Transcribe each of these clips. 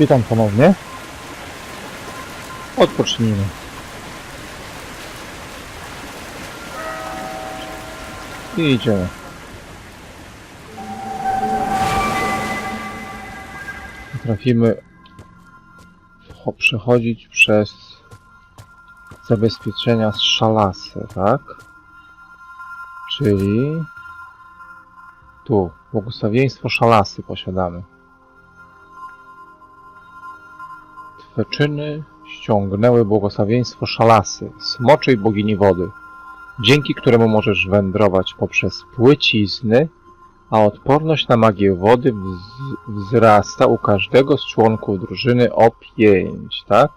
Witam ponownie. Odpocznijmy. I idziemy. Trafimy cho- przechodzić przez zabezpieczenia z szalasy, tak? Czyli tu, błogosławieństwo szalasy posiadamy. Twe czyny ściągnęły błogosławieństwo szalasy, smoczej bogini wody, dzięki któremu możesz wędrować poprzez płycizny, a odporność na magię wody wz- wzrasta u każdego z członków drużyny o 5, tak?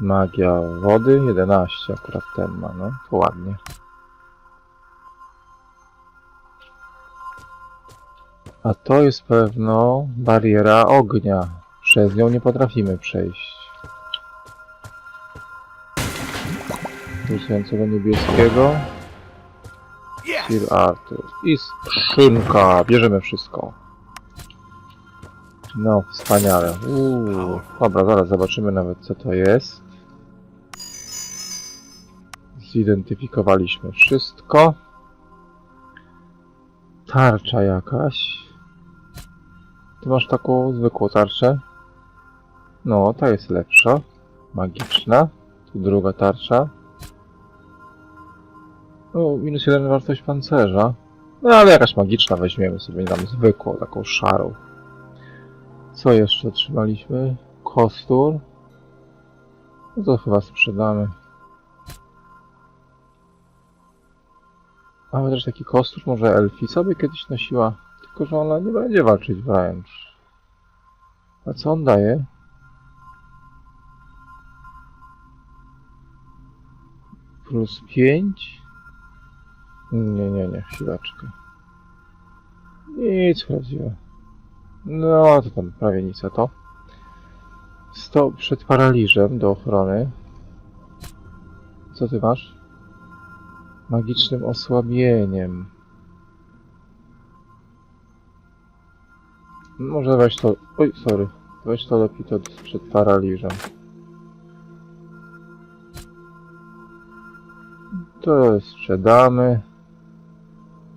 Magia wody 11, akurat ten ma, no to ładnie. A to jest pewno bariera ognia. Przez nią nie potrafimy przejść. Pulsującego niebieskiego. Sir Arthur. I skrzynka. Bierzemy wszystko. No, wspaniale. Uuu. Dobra, zaraz zobaczymy nawet co to jest. Zidentyfikowaliśmy wszystko. Tarcza jakaś. Ty masz taką zwykłą tarczę? No, ta jest lepsza. Magiczna. Tu druga tarcza. No, minus jeden wartość pancerza. No, ale jakaś magiczna weźmiemy sobie tam zwykłą, taką szarą. Co jeszcze otrzymaliśmy? Kostur. No to chyba sprzedamy. Mamy też taki kostur, może Elfi sobie kiedyś nosiła. Tylko, że ona nie będzie walczyć wręcz. A co on daje? Plus 5? Nie, nie, nie, chwileczkę. Nic prawdziwe. No, to tam prawie nic, a to? 100 przed paraliżem do ochrony. Co ty masz? Magicznym osłabieniem. Może weź to... Oj, sorry. Weź to lepiej to przed paraliżem. To sprzedamy.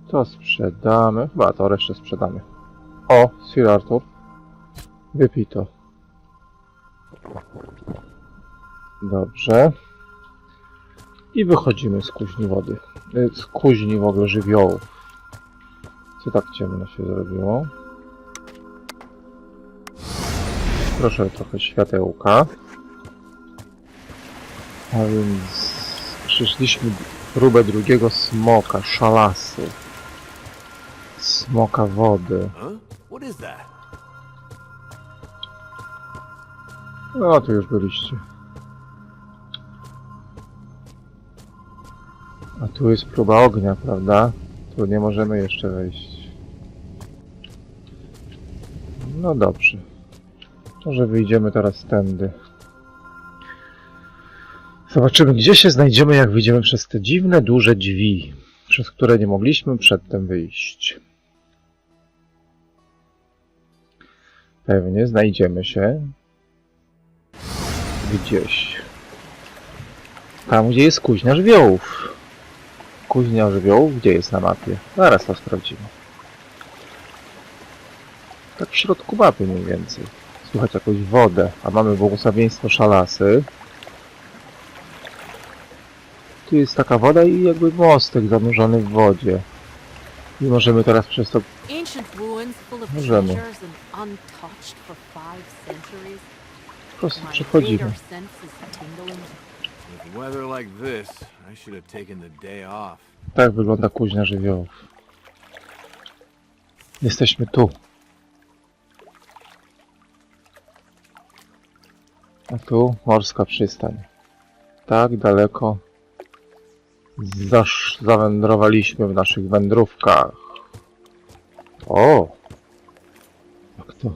To sprzedamy. Chyba to resztę sprzedamy. O, Sir Arthur. Wypij to. Dobrze. I wychodzimy z kuźni wody. Y, Z kuźni w ogóle żywiołów. Co tak ciemno się zrobiło? Proszę trochę światełka. A więc przyszliśmy próbę drugiego smoka, szalasy. Smoka wody. No, tu już byliście. A tu jest próba ognia, prawda? Tu nie możemy jeszcze wejść. No dobrze. Może wyjdziemy teraz tędy. Zobaczymy, gdzie się znajdziemy, jak wyjdziemy przez te dziwne, duże drzwi, przez które nie mogliśmy przedtem wyjść. Pewnie znajdziemy się gdzieś. Tam, gdzie jest kuźnia żywiołów. Kuźnia żywiołów, gdzie jest na mapie? Zaraz to sprawdzimy. Tak w środku mapy mniej więcej. Słychać jakąś wodę, a mamy błogosławieństwo szalasy. Tu jest taka woda i jakby mostek zanurzony w wodzie. I możemy teraz przez to... Możemy. Po prostu My przechodzimy. Tak wygląda kuźnia żywiołów. Jesteśmy tu. A tu morska przystań. Tak daleko zasz zawędrowaliśmy w naszych wędrówkach. O! Jak to?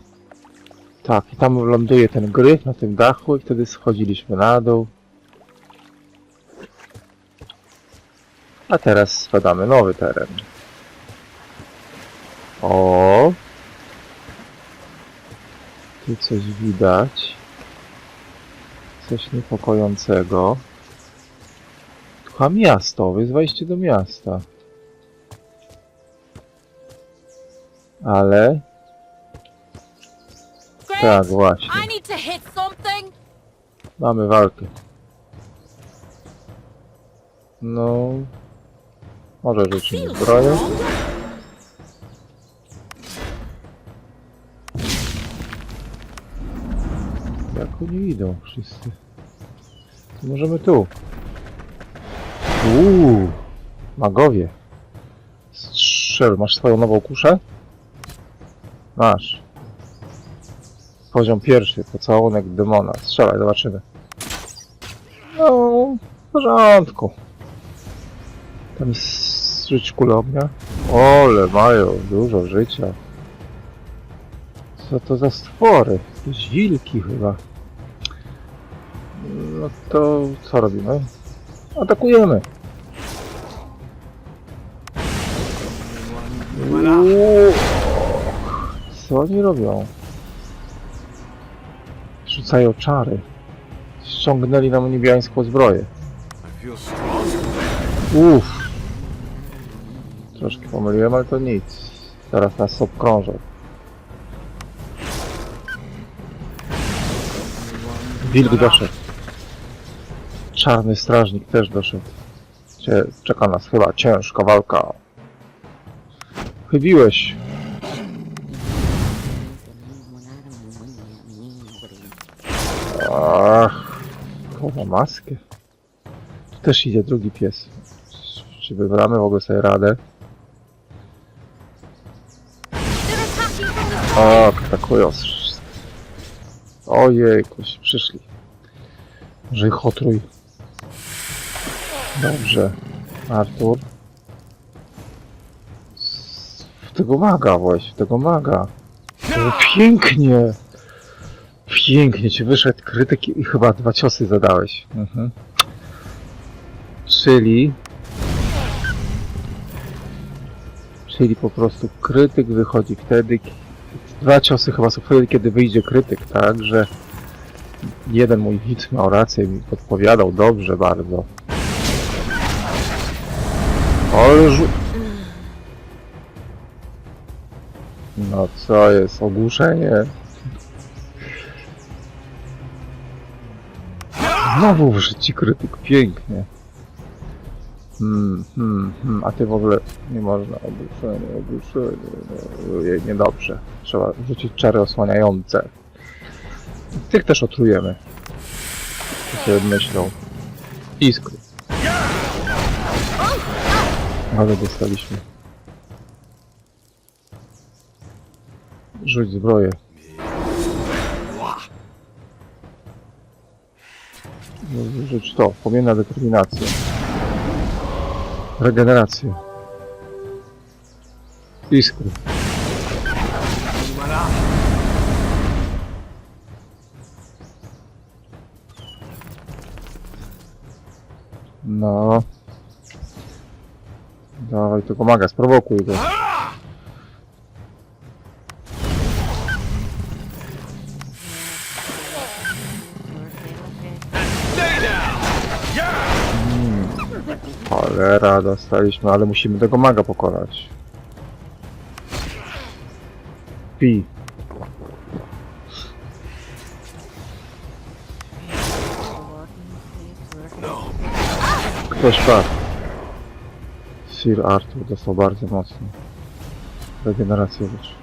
Tak, i tam ląduje ten gryf na tym dachu i wtedy schodziliśmy na dół. A teraz spadamy nowy teren. O! Tu coś widać. Coś niepokojącego. Chyba miasto, jest wejście do miasta. Ale... Tak, właśnie. Mamy walkę. No... Może Feels zbroję. Jak oni idą wszyscy? To możemy tu. Uuu, magowie. Strzel, masz swoją nową kuszę? Masz. Poziom pierwszy, pocałunek demona. Strzelaj, zobaczymy. No, w porządku. Tam jest rzuć kulę ognia. Ole, mają dużo życia. Co to za stwory? Jakieś wilki chyba. No to co robimy? Atakujemy. Co oni robią? Rzucają czary. Ściągnęli nam niebiańską zbroję. Uff. Troszkę pomyliłem, ale to nic. Teraz nas obkrążą. Wilk doszedł. Czarny strażnik też doszedł. Czeka nas chyba ciężka walka. Chybiłeś. Ach, chowa maskę. Tu też idzie drugi pies. Czy wybramy w ogóle sobie radę? O, atakują. Ojej, jakoś przyszli. Może ich otrój. Dobrze. Artur. Tego maga właśnie, tego maga. O, pięknie! Pięknie ci wyszedł krytyk i chyba dwa ciosy zadałeś. Mhm. Czyli... Czyli po prostu krytyk wychodzi wtedy, Dwa ciosy chyba są wtedy, kiedy wyjdzie krytyk, tak? Że jeden mój widz miał rację mi podpowiadał dobrze bardzo. Ale No co jest? Ogłuszenie. Znowu wyszedł ci krytyk, pięknie. Hmm, hmm, hmm, a ty w ogóle nie można ogłuszenie, ogłuszenie, no, niedobrze. Trzeba rzucić czary osłaniające. Tych też otrujemy. Tak sobie myślą. Iskry. Ale dostaliśmy. Rzuć zbroję. No, Rzuć to, pomienna determinacja. Regeneracja. Iskry. No. Dawaj, to pomaga, sprowokuj go. Cholera, dostaliśmy, ale musimy tego maga pokonać. Pi. Ktoś padł. Sir Arthur dostał bardzo mocno. Regenerację już.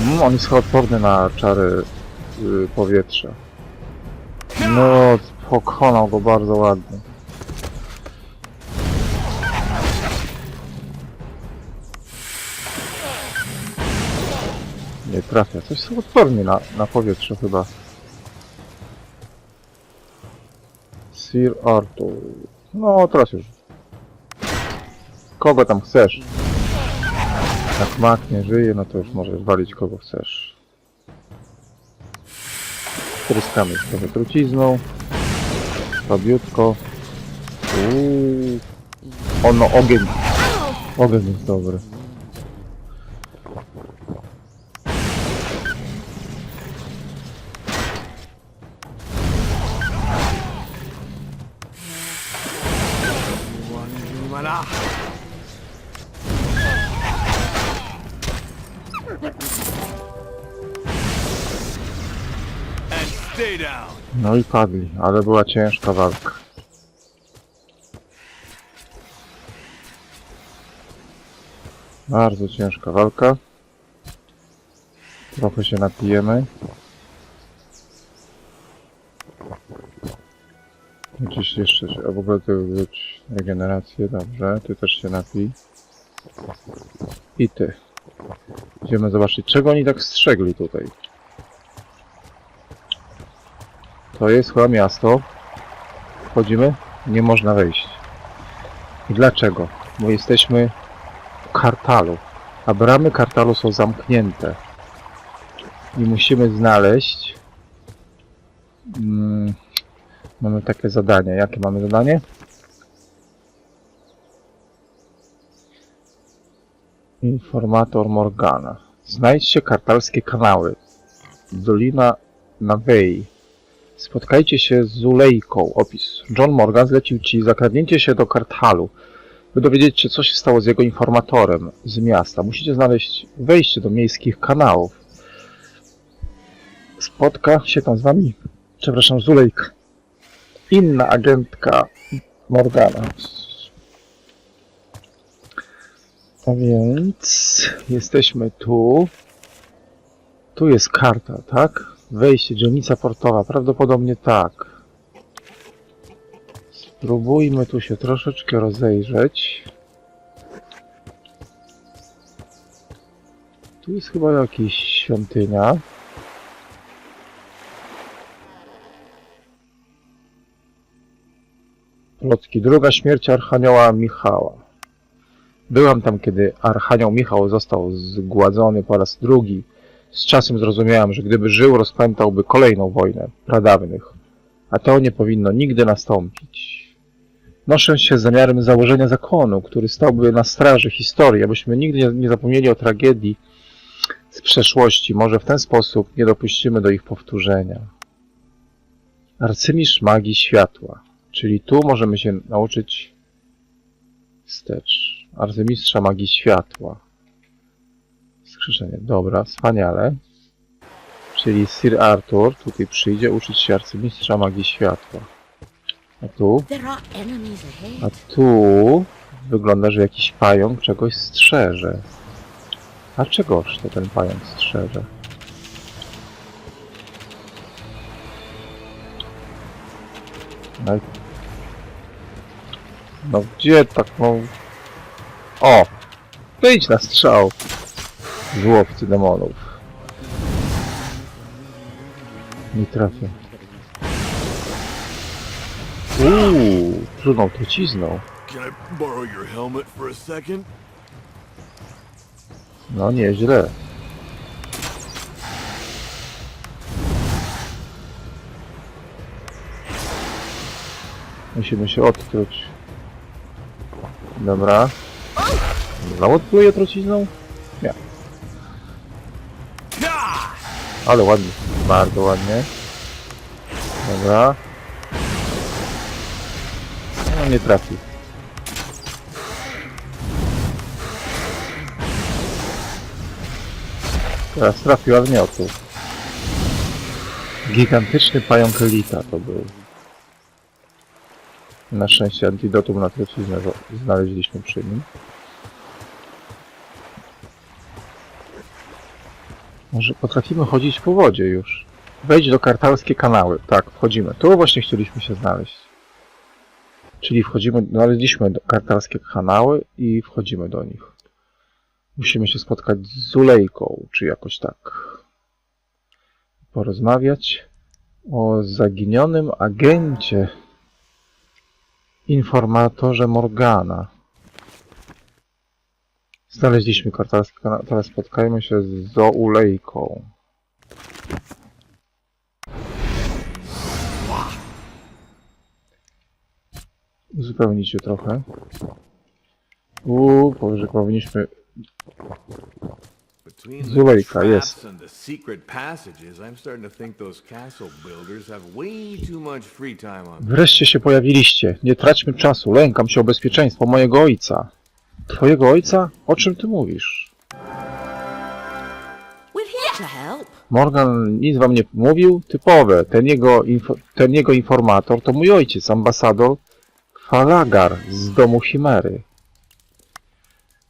Mm, on jest odporny na czary powietrza. No, pokonał go bardzo ładnie. Nie trafia. Coś są odporni na, na powietrze chyba. Sir Arthur. No, teraz już. Kogo tam chcesz? Jak mak nie żyje, no to już możesz walić kogo chcesz. Tryskamy trochę trucizną. Słabiutko. Uuu. Ono, ogień. Ogień jest dobry. Padli, ale była ciężka walka. Bardzo ciężka walka. Trochę się napijemy. Gdzieś jeszcze, a w ogóle to być regenerację, dobrze, ty też się napij. I ty. Idziemy zobaczyć, czego oni tak strzegli tutaj. To jest chyba miasto. Wchodzimy? Nie można wejść. I dlaczego? Bo jesteśmy w kartalu, a bramy kartalu są zamknięte. I musimy znaleźć... Mm, mamy takie zadanie. Jakie mamy zadanie? Informator Morgana. Znajdźcie kartalskie kanały. Dolina Nawei. Spotkajcie się z Zulejką. Opis. John Morgan zlecił ci zakradnięcie się do Karthalu, by dowiedzieć się, co się stało z jego informatorem z miasta. Musicie znaleźć wejście do miejskich kanałów. Spotka się tam z wami, przepraszam, Zulejka. Inna agentka Morgana. A więc jesteśmy tu. Tu jest karta, tak? Wejście, dzielnica portowa, prawdopodobnie tak. Spróbujmy tu się troszeczkę rozejrzeć. Tu jest chyba jakaś świątynia. Plotki. Druga śmierć Archanioła Michała. Byłam tam, kiedy Archanioł Michał został zgładzony po raz drugi. Z czasem zrozumiałem, że gdyby żył, rozpętałby kolejną wojnę pradawnych, a to nie powinno nigdy nastąpić. Noszę się z zamiarem założenia zakonu, który stałby na straży historii, abyśmy nigdy nie, nie zapomnieli o tragedii z przeszłości. Może w ten sposób nie dopuścimy do ich powtórzenia. Arcymistrz magii światła, czyli tu możemy się nauczyć wstecz. Arcymistrza magii światła. Skrzeszenie. Dobra, wspaniale. Czyli Sir Arthur tutaj przyjdzie uczyć się arcymistrza magii światła. A tu? A tu wygląda, że jakiś pająk czegoś strzeże. A czegoż to ten pająk strzeże? No, no gdzie taką... O! Wyjdź na strzał! Z łowcy demonów. Nie trafię. Uuu, plunął trucizną. No nieźle. Musimy się odtruć. Dobra. Znowu odpluje trucizną? Ale ładnie. Bardzo ładnie. Dobra. No nie trafi. Teraz trafił, ale nie o tu. Gigantyczny pająk elita to był. Na szczęście antidotum na truciznę znaleźliśmy przy nim. Może potrafimy chodzić po wodzie już. Wejdź do kartalskie kanały. Tak, wchodzimy. Tu właśnie chcieliśmy się znaleźć. Czyli wchodzimy, znaleźliśmy do- kartalskie kanały i wchodzimy do nich. Musimy się spotkać z Zulejką, czy jakoś tak. Porozmawiać o zaginionym agencie, informatorze Morgana. Znaleźliśmy kartalskie kanały, teraz spotkajmy się z Zoulejką. Uzupełnić się trochę. Uuu, powyżej powinniśmy... Between the Zulejka, jest. Wreszcie się pojawiliście. Nie traćmy czasu. Lękam się o bezpieczeństwo mojego ojca. Twojego ojca? O czym ty mówisz? Morgan nic wam nie mówił? Typowe. Ten jego, ten jego informator to mój ojciec, ambasador Falagar z domu Chimery.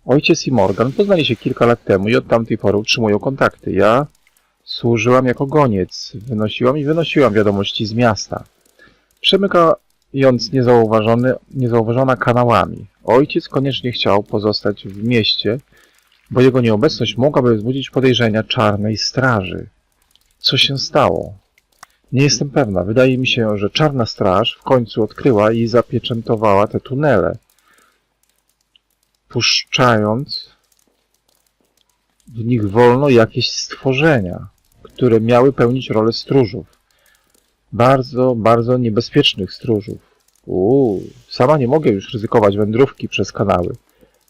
Ojciec i Morgan poznali się kilka lat temu i od tamtej pory utrzymują kontakty. Ja służyłam jako goniec. Wynosiłam i wynosiłam wiadomości z miasta. Przemykając niezauważony, niezauważona kanałami. Ojciec koniecznie chciał pozostać w mieście, bo jego nieobecność mogłaby wzbudzić podejrzenia czarnej straży. Co się stało? Nie jestem pewna. Wydaje mi się, że czarna straż w końcu odkryła i zapieczętowała te tunele, puszczając w nich wolno jakieś stworzenia, które miały pełnić rolę stróżów. Bardzo, bardzo niebezpiecznych stróżów. Uuu, sama nie mogę już ryzykować wędrówki przez kanały.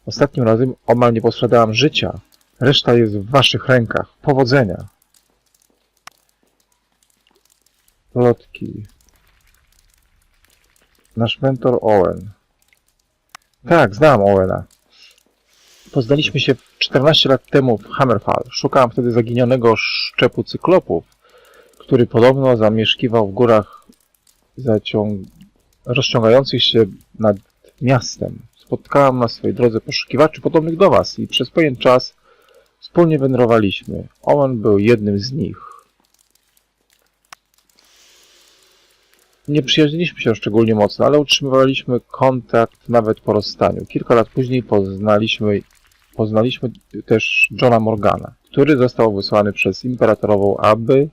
Ostatnim razem omal nie postradałam życia. Reszta jest w waszych rękach. Powodzenia. Plotki. Nasz mentor Owen. Tak, znam Owena. Poznaliśmy się 14 lat temu w Hammerfall. Szukałem wtedy zaginionego szczepu cyklopów, który podobno zamieszkiwał w górach zaciąg... rozciągających się nad miastem. Spotkałam na swojej drodze poszukiwaczy podobnych do was i przez pewien czas wspólnie wędrowaliśmy. Owen był jednym z nich. Nie przyjaźniliśmy się szczególnie mocno, ale utrzymywaliśmy kontakt nawet po rozstaniu. Kilka lat później poznaliśmy, poznaliśmy też Johna Morgana, który został wysłany przez imperatorową, aby...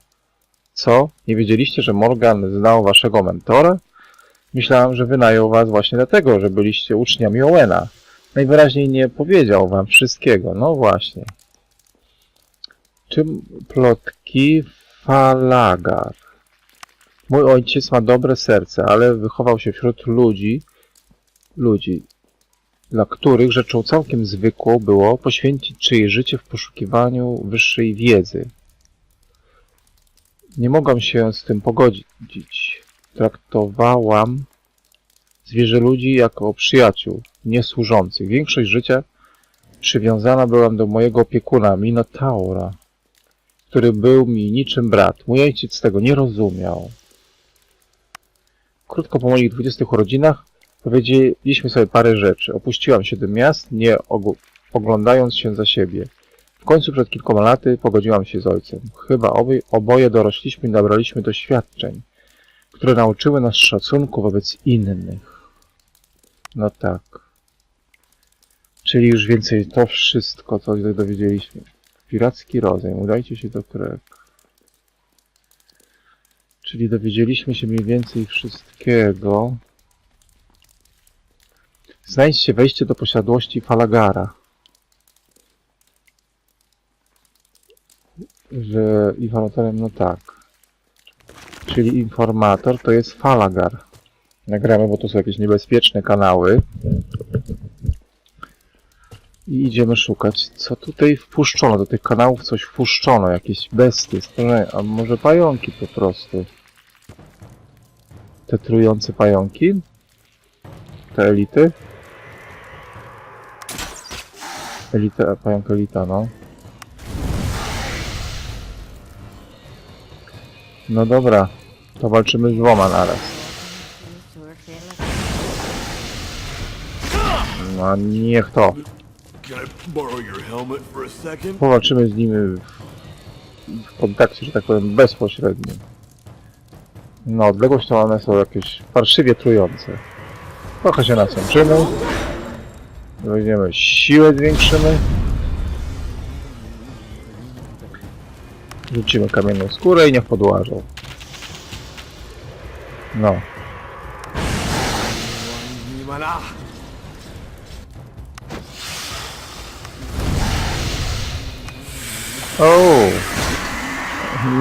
Co? Nie wiedzieliście, że Morgan znał waszego mentora? Myślałem, że wynajął was właśnie dlatego, że byliście uczniami Owena. Najwyraźniej nie powiedział wam wszystkiego. No właśnie. Czym plotki Falagar? Mój ojciec ma dobre serce, ale wychował się wśród ludzi, ludzi, dla których rzeczą całkiem zwykłą było poświęcić czyjeś życie w poszukiwaniu wyższej wiedzy. Nie mogłam się z tym pogodzić. Traktowałam zwierzę ludzi jako przyjaciół, nie służących. Większość życia przywiązana byłam do mojego opiekuna, Minotaura, który był mi niczym brat. Mój ojciec tego nie rozumiał. Krótko po moich 20 urodzinach powiedzieliśmy sobie parę rzeczy. Opuściłam siedem miast, nie og- oglądając się za siebie. Końcu przed kilkoma laty pogodziłam się z ojcem. Chyba oboj, oboje dorośliśmy i nabraliśmy doświadczeń, które nauczyły nas szacunku wobec innych. No tak. Czyli już więcej to wszystko, co dowiedzieliśmy. Piracki rozejm. Udajcie się do Krek. Czyli dowiedzieliśmy się mniej więcej wszystkiego. Znajdźcie wejście do posiadłości Falagara. Że informatorem, no tak. Czyli informator to jest Falagar. Nagramy, bo to są jakieś niebezpieczne kanały. I idziemy szukać, co tutaj wpuszczono. Do tych kanałów coś wpuszczono, jakieś bestie, strony, a może pająki po prostu. Te trujące pająki? Te elity? Elita, pająk elita, no. No dobra, to walczymy z dwoma naraz. No niech to. Powalczymy z nimi w, w kontakcie, że tak powiem, bezpośrednim. No, odległość to one są jakieś farszywie trujące. Trochę się nasączymy. Weźmiemy siłę, zwiększymy. Rzucimy kamienną skórę i niech podłażą. No. O!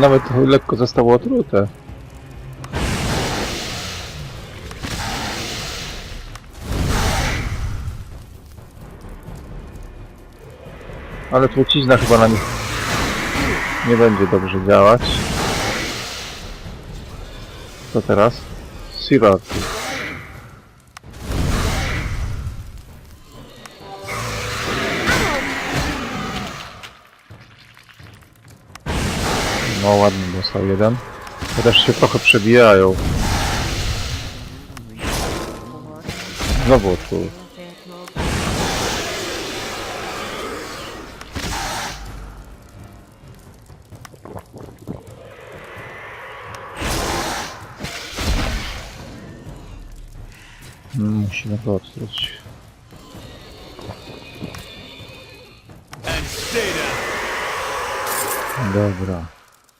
Nawet lekko zostało otrute. Ale trucizna chyba na nich nie będzie dobrze działać. Co teraz? Sirarki. No ładnie dostał jeden. Chociaż się trochę przebijają. Znowu odczuł. Musimy to odkryć. Dobra.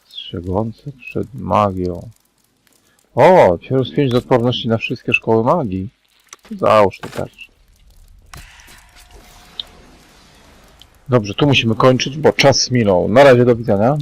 Strzegące przed magią. O! Plus 5 do odporności na wszystkie szkoły magii. Załóż to tarcz. Dobrze, tu musimy kończyć, bo czas minął. Na razie do widzenia.